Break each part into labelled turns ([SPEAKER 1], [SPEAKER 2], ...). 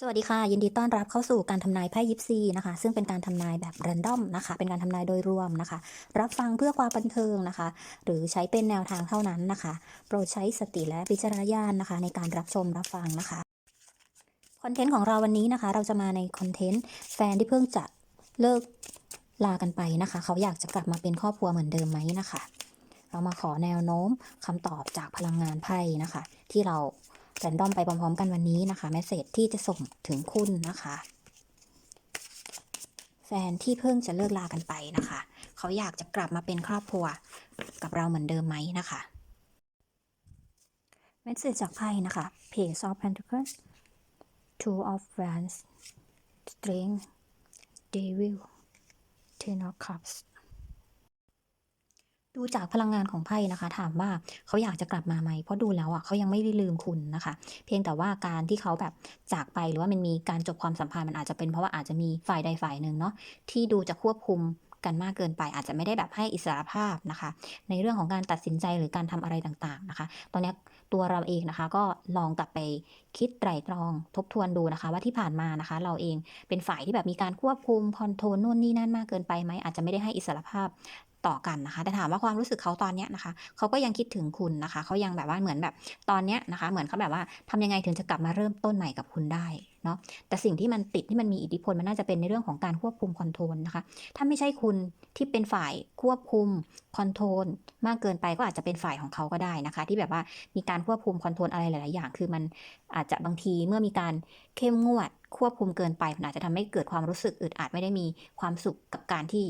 [SPEAKER 1] สวัสดีค่ะ ยินดีต้อนรับเข้าสู่การทำนายไพ่ยิปซีนะคะ ซึ่งเป็นการทำนายแบบแรนดอมนะคะ เป็นการทำนายโดยรวมนะคะ รับฟังเพื่อความบันเทิงนะคะ หรือใช้เป็นแนวทางเท่านั้นนะคะ โปรดใช้สติและวิจารณญาณนะคะ ในการรับชมรับฟังนะคะคอนเทนต์ของเราวันนี้นะคะ เราจะมาในคอนเทนต์แฟนที่เพิ่งจะเลิกลากันไปนะคะ เขาอยากจะกลับมาเป็นครอบครัวเหมือนเดิมไหมนะคะ เรามาขอแนวโน้มคำตอบจากพลังงานไพ่นะคะ ที่เรา แรนดอมไปพร้อมๆกันวันนี้นะคะแมสเซจที่จะส่งถึงคุณนะคะ แฟนที่เพิ่งจะเลิกลากันไปนะคะ เขาอยากจะกลับมาเป็นครอบครัวกับเราเหมือนเดิมไหมนะคะเมสเซจจากไพ่นะคะ Page of Pentacles Two of Wands Strength Devil Ten of Cups ดูจากพลังงานของไพ่นะคะ ถามว่าเขาอยากจะกลับมาไหมเพราะดูแล้วอะเขายังไม่ได้ลืมคุณนะคะ เพียงแต่ว่าการที่เขาแบบจากไปหรือว่ามันมีการจบความสัมพันธ์มันอาจจะเป็นเพราะว่าอาจจะมีฝ่ายใดฝ่ายหนึ่งเนาะที่ดูจะควบคุมกันมากเกินไปอาจจะไม่ได้แบบให้อิสระภาพนะคะ ในเรื่องของการตัดสินใจหรือการทำอะไรต่างๆนะคะ ตอนนี้ตัวเราเองนะคะก็ลองกลับไปคิดไตร่ตรองทบทวนดูนะคะ ว่าที่ผ่านมานะคะ เราเองเป็นฝ่ายที่แบบมีการควบคุมคอนโทรลนู่นนี่นั่นมากเกินไปไหมอาจจะไม่ได้ให้อิสระภาพ ต่อกันนะคะ แต่ถามว่าความรู้สึกเขาตอนเนี้ยนะคะเขาก็ยังคิดถึงคุณนะคะเขายังแบบว่าเหมือนแบบตอนเนี้ยนะคะ เหมือนเขาแบบว่าทำยังไงถึงจะกลับมาเริ่มต้นใหม่กับคุณได้เนาะแต่สิ่งที่มันติดที่มันมีอิทธิพลมันน่าจะเป็นในเรื่องของการควบคุมคอนโทรลนะคะ ถ้าไม่ใช่คุณที่เป็นฝ่ายควบคุมคอนโทรลมากเกินไปก็อาจจะเป็นฝ่ายของเขาก็ได้นะคะ ที่แบบว่ามีการควบคุมคอนโทรลอะไรหลาย ๆ อย่าง คือมันอาจจะบางทีเมื่อมีการเข้มงวดควบคุมเกินไปมันอาจจะทำให้เกิดความรู้สึกอึดอัดไม่ได้มีความสุขกับการที่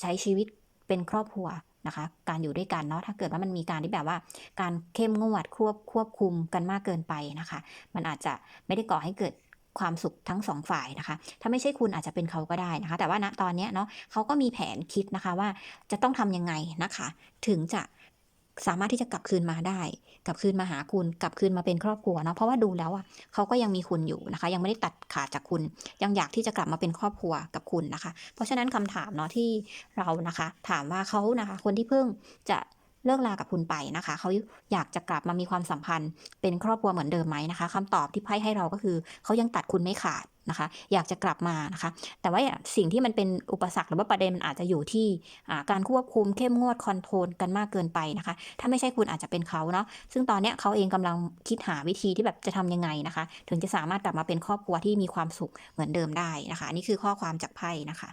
[SPEAKER 1] ใช้ชีวิต เป็นครอบครัวนะคะ การอยู่ด้วยกันเนาะถ้าเกิดว่ามันมีการที่แบบว่า การเข้มงวดควบควบคุมกันมากเกินไปนะคะ มันอาจจะไม่ได้ก่อให้เกิดความสุขทั้งสองฝ่ายนะคะ ถ้าไม่ใช่คุณอาจจะเป็นเขาก็ได้นะคะ แต่ว่าณตอนนี้เนาะเขาก็มีแผนคิดนะคะว่าจะต้องทำยังไงนะคะ ถึงจะ สามารถที่จะกลับคืนมาได้ กลับคืนมาหาคุณ กลับคืนมาเป็นครอบครัวเนาะเพราะว่าดูแล้วอะเขาก็ยังมีคุณอยู่นะคะ ยังไม่ได้ตัดขาดจากคุณ ยังอยากที่จะกลับมาเป็นครอบครัวกับคุณนะคะ เพราะฉะนั้นคำถามเนาะที่เรานะคะ ถามว่าเขานะคะ คนที่เพิ่งจะเลิกลากับคุณไปนะคะ เขาอยากจะกลับมามีความสัมพันธ์ เป็นครอบครัวเหมือนเดิมไหมนะคะคำตอบที่ไพ่ให้เราก็คือเขายังตัดคุณไม่ขาด นะคะ อยากจะกลับมานะคะ แต่ว่าสิ่งที่มันเป็นอุปสรรคหรือว่าประเด็นมันอาจจะอยู่ที่การควบคุมเข้มงวดคอนโทรลกันมากเกินไปนะคะ ถ้าไม่ใช่คุณอาจจะเป็นเขาเนาะซึ่งตอนนี้เขาเองกำลังคิดหาวิธีที่แบบจะทำยังไงนะคะ ถึงจะสามารถกลับมาเป็นครอบครัวที่มีความสุขเหมือนเดิมได้นะคะนนี่คือข้อความจากไพ่นะคะ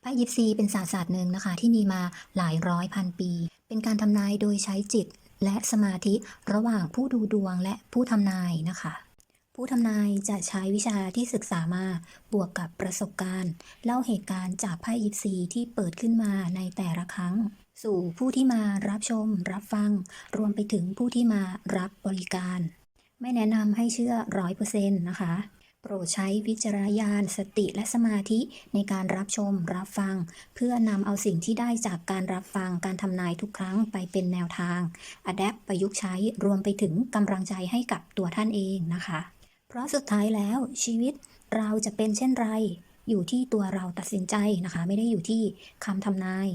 [SPEAKER 1] ไพ่ยิปซีเป็นศาสตร์ศาสตร์หนึ่งนะคะ ที่มีมาหลายร้อยพันปี เป็นการทำนายโดยใช้จิตและสมาธิระหว่างผู้ดูดวงและผู้ทำนายนะคะ ผู้ทำนายจะใช้วิชาที่ศึกษามาบวกกับประสบการณ์ เล่าเหตุการณ์จากไพ่ยิปซีที่เปิดขึ้นมาในแต่ละครั้ง สู่ผู้ที่มารับชม รับฟัง รวมไปถึงผู้ที่มารับบริการ ไม่แนะนำให้เชื่อร้อยเปอร์เซ็นต์นะคะ โปรดใช้วิจารณญาณสติและสมาธิในการรับชม รับฟัง เพื่อนำเอาสิ่งที่ได้จากการรับฟังการทำนายทุกครั้งไปเป็นแนวทางอัดแอปประยุกต์ใช้รวมไปถึงกำลังใจให้กับตัวท่านเองนะคะ ราะสุดท้ายแล้วชีวิตเราจะเป็นเช่นไร อยู่ที่ตัวเราตัดสินใจนะคะ ไม่ได้อยู่ที่คำทำนาย